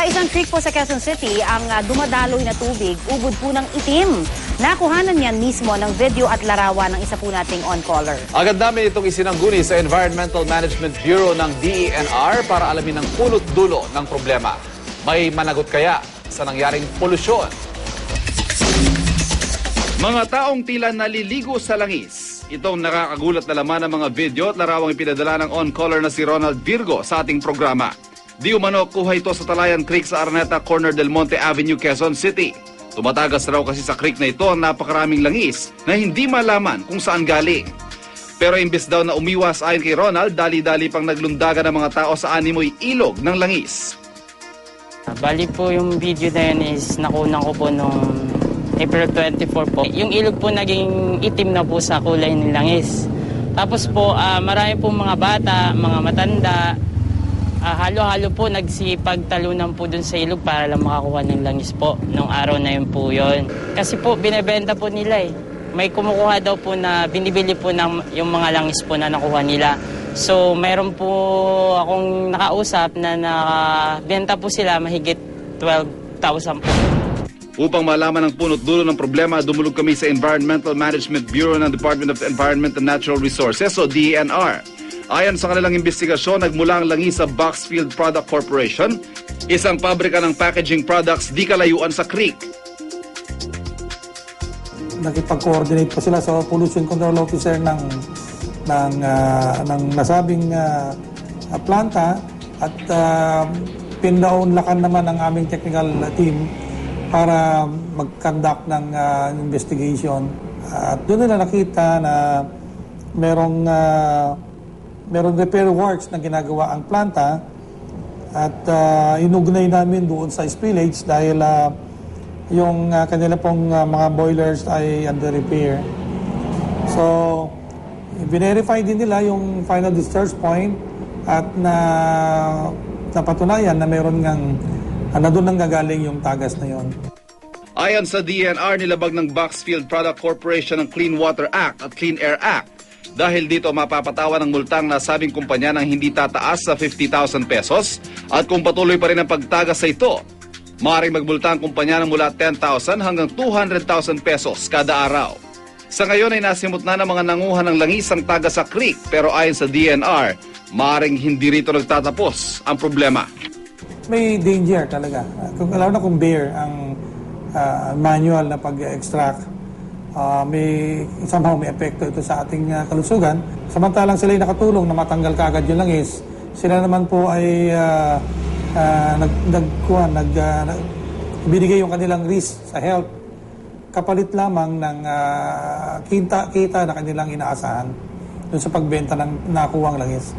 Sa isang creek po sa Quezon City, ang ah, dumadaloy na tubig, ubod po ng itim. Nakuhanan niyan mismo ng video at larawan ng isa po nating on-caller. Agad namin itong isinangguni sa Environmental Management Bureau ng DENR para alamin ang punot dulo ng problema. May managot kaya sa nangyaring polusyon? Mga taong tila naliligo sa langis. Itong nakakagulat na laman ng mga video at larawang ipinadala ng on-caller na si Ronald Virgo sa ating programa. Di umano kuha ito sa Talayan Creek sa Araneta Corner del Monte Avenue, Quezon City. Tumatagas raw kasi sa creek na ito ang napakaraming langis na hindi malaman kung saan galing. Pero imbes daw na umiwas ayon kay Ronald, dali-dali pang naglundagan ng mga tao sa animoy ilog ng langis. Bali po yung video na yun is nakunan ko po nung April 24 po. Yung ilog po naging itim na po sa kulay ng langis. Tapos po ah, marami po mga bata, mga matanda, ah, halo-halo po nagsipagtalunan po dun sa ilog para lang makakuha ng langis po. Nung araw na yun po yun. Kasi po binebenta po nila eh. May kumukuha daw po na binibili po ng yung mga langis po na nakuha nila. So, meron po akong nakausap na nakabenta po sila mahigit 12,000 po. Upang malaman ang punot dulo ng problema, dumulog kami sa Environmental Management Bureau ng Department of Environment and Natural Resources o DENR. Ayon sa kanilang investigasyon, nagmula ang langis sa Boxfield Product Corporation, isang pabrika ng packaging products di kalayuan sa creek. nakipag-coordinate pa sila sa pollution control officer ng ng ah, ng nasabing ah, ah, planta at uh, pindaunlakan naman ang aming technical team para mag-conduct ng ah, investigation. At doon nila nakita na merong ah, merong repair works na ginagawa ang planta at uh, inugnay namin doon sa spillage dahil ah, yung uh, kanila pong uh, mga boilers ay under repair. So, verify din nila yung final discharge point at na napatunayan na meron ngang uh, na doon nang gagaling yung tagas na yon. Ayon sa DNR, nilabag ng Boxfield Product Corporation ang Clean Water Act at Clean Air Act. Dahil dito mapapatawa ng multang nasabing kumpanya ng hindi tataas sa 50,000 pesos at kung patuloy pa rin ang pagtagas sa ito, maaaring magbulta ang kumpanya ng mula 10,000 hanggang 200,000 pesos kada araw. Sa ngayon ay nasimot na ng mga nanguhan ng langis ang taga sa creek pero ayon sa DNR, maaaring hindi rito nagtatapos ang problema. May danger talaga. Kung lalo na kung bear ang uh, manual na pag-extract, uh, may somehow may epekto ito sa ating uh, kalusugan. Samantalang sila ay nakatulong na matanggal kaagad yung langis, sila naman po ay uh, uh, nag, nagkuha, nag, uh, nag- binigay yung kanilang risk sa health kapalit lamang ng uh, kita, kita na kanilang inaasahan dun sa pagbenta ng nakuwang langis.